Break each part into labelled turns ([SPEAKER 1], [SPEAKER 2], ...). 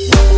[SPEAKER 1] Yeah.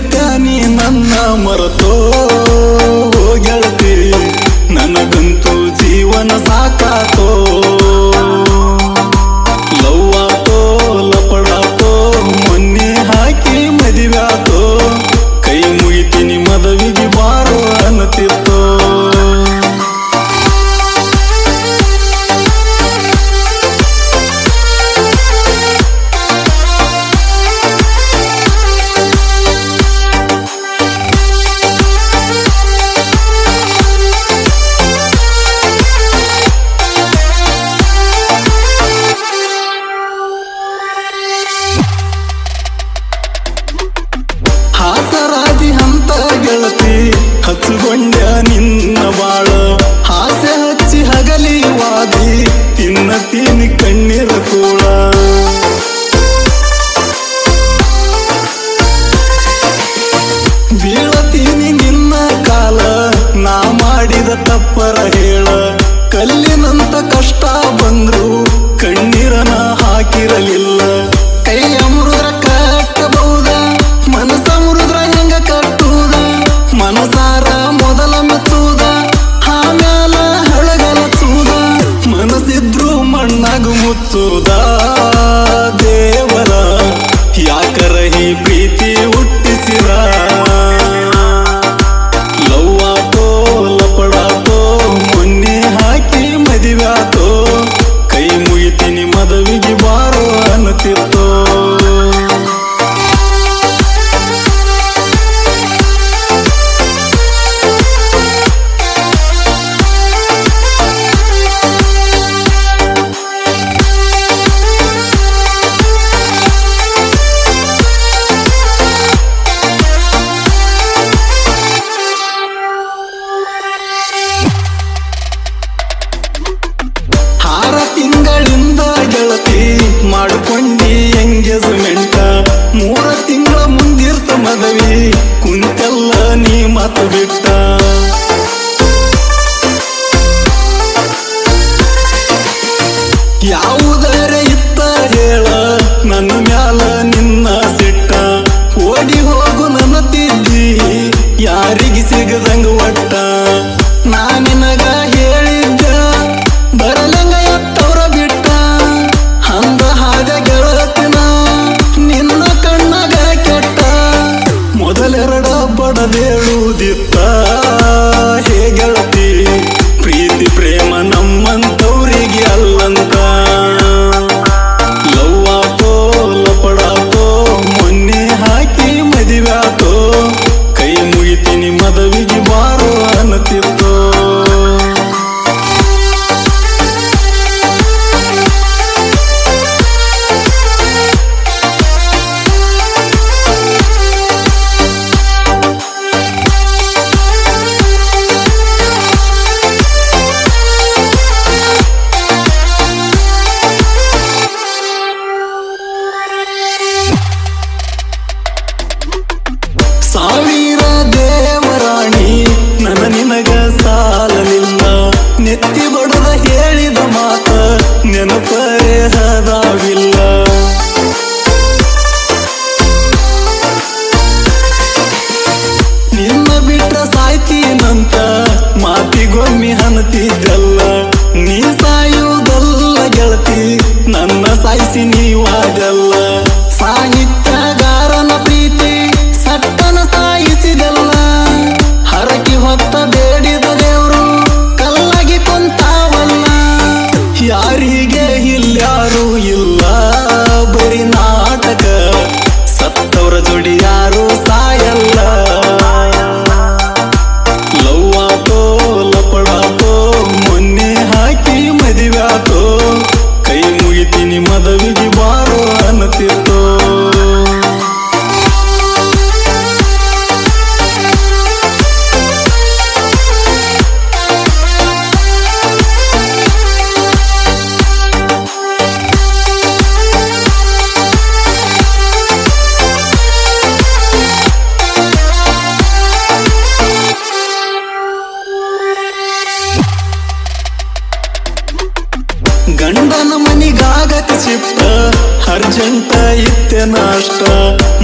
[SPEAKER 1] ನೀ ನನ್ನ ಮರತೋ ಹೋಗಳ ಮಾಡಿದ ತಪ್ಪರ ಹೇಳ. ಕಲ್ಲಿನಂತ ಕಷ್ಟ ಬಂದ್ರು ಕಣ್ಣೀರನ ಹಾಕಿರಲಿಲ್ಲ.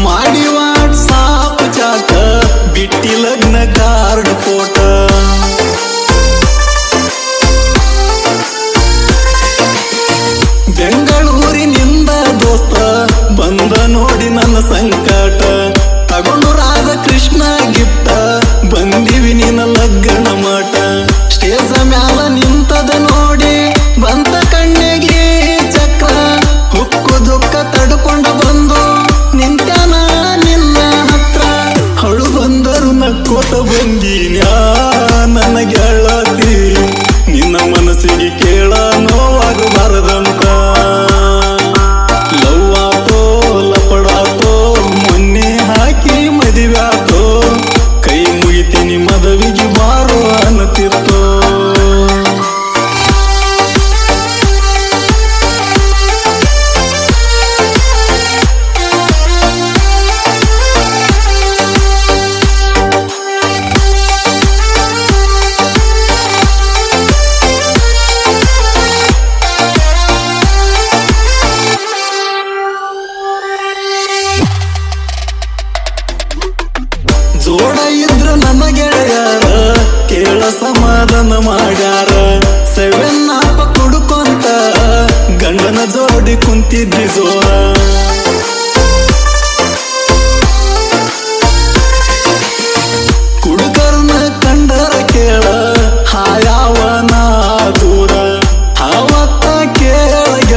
[SPEAKER 1] ಮಾಡಿ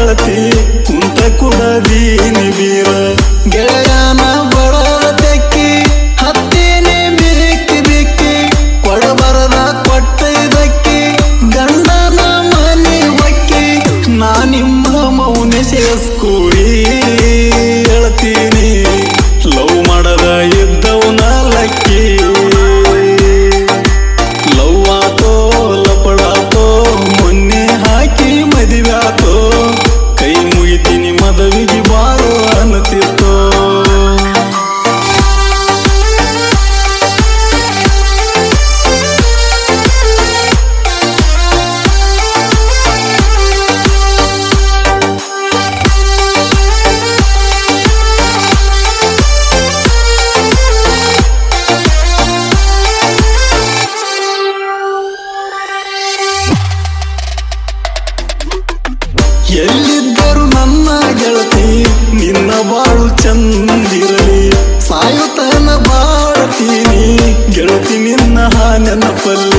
[SPEAKER 1] reality ಎಲ್ಲಿದ್ದರು ನನ್ನ ಗೆಳತಿ ನಿನ್ನ ಬಾಳು ಚಂದಿರಲಿ. ಸಾಯುತನ ಬಾಳತೀನಿ ಗೆಳತಿ ನಿನ್ನ ನೆನಪಲ್ಲಿ.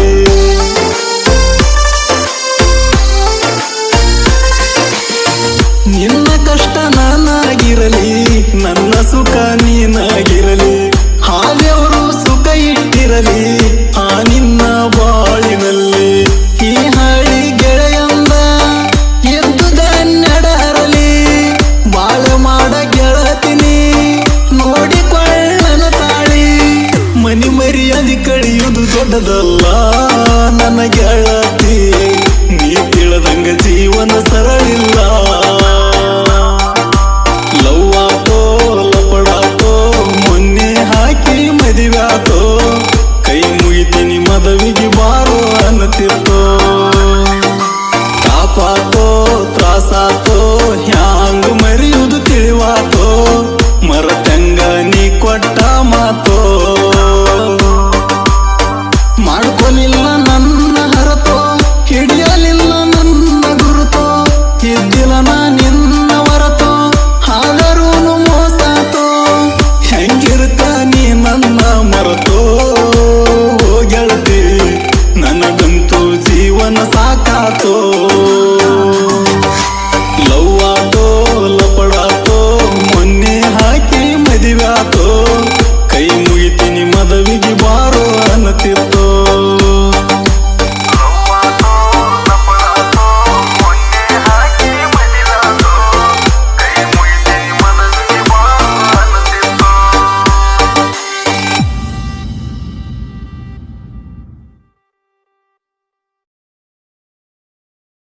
[SPEAKER 1] ಅನ್ನೋದು ದೊಡ್ಡದಲ್ಲ ನನ್ನ ಗೆಳತಿ ನೀ ತಿಳದಂಗ ಜೀವನ ಸರಳಿಲ್ಲ.